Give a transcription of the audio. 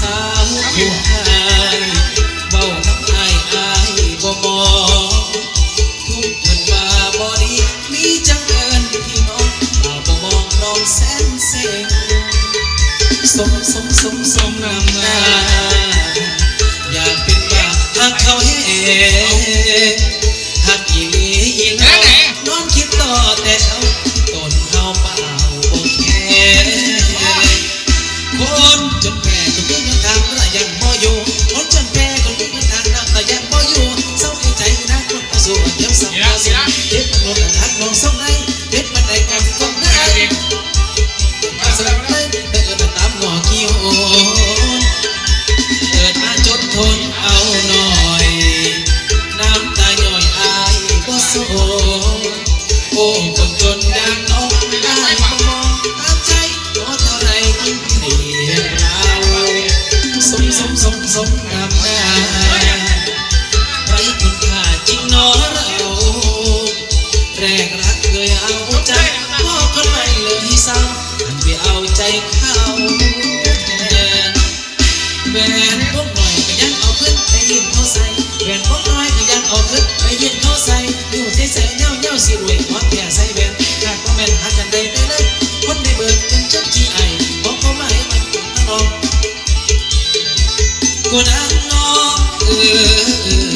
สาวหัวหายเบาทับอาไอายบ่มองทุกคนว่าบอดีมีจังเอิญพี่น้องมาบ่มองน้องแสนเซ็งสมสมสมสมงามงามอยากเป็นบ่าหักเขาแห่ โอ้คนจนยางน้องไม่มองตาใจก็เท่าไรยิ่งเสียเราสมสมสมสมกับน้าไรคุณค่าจริงน้อเราแกรักเคยเอาใจพ่อคนใม่เลยซ้ำหันไปเอาใจเขาแม่แม่ เย้าสีรวยขอแก่ใส่แบนหากว่าแม่นหากันได้ไปเลยคนได้เมืองจนจับจีไอบอกเขามาให้มันกุนน้องกูดัน้องเออ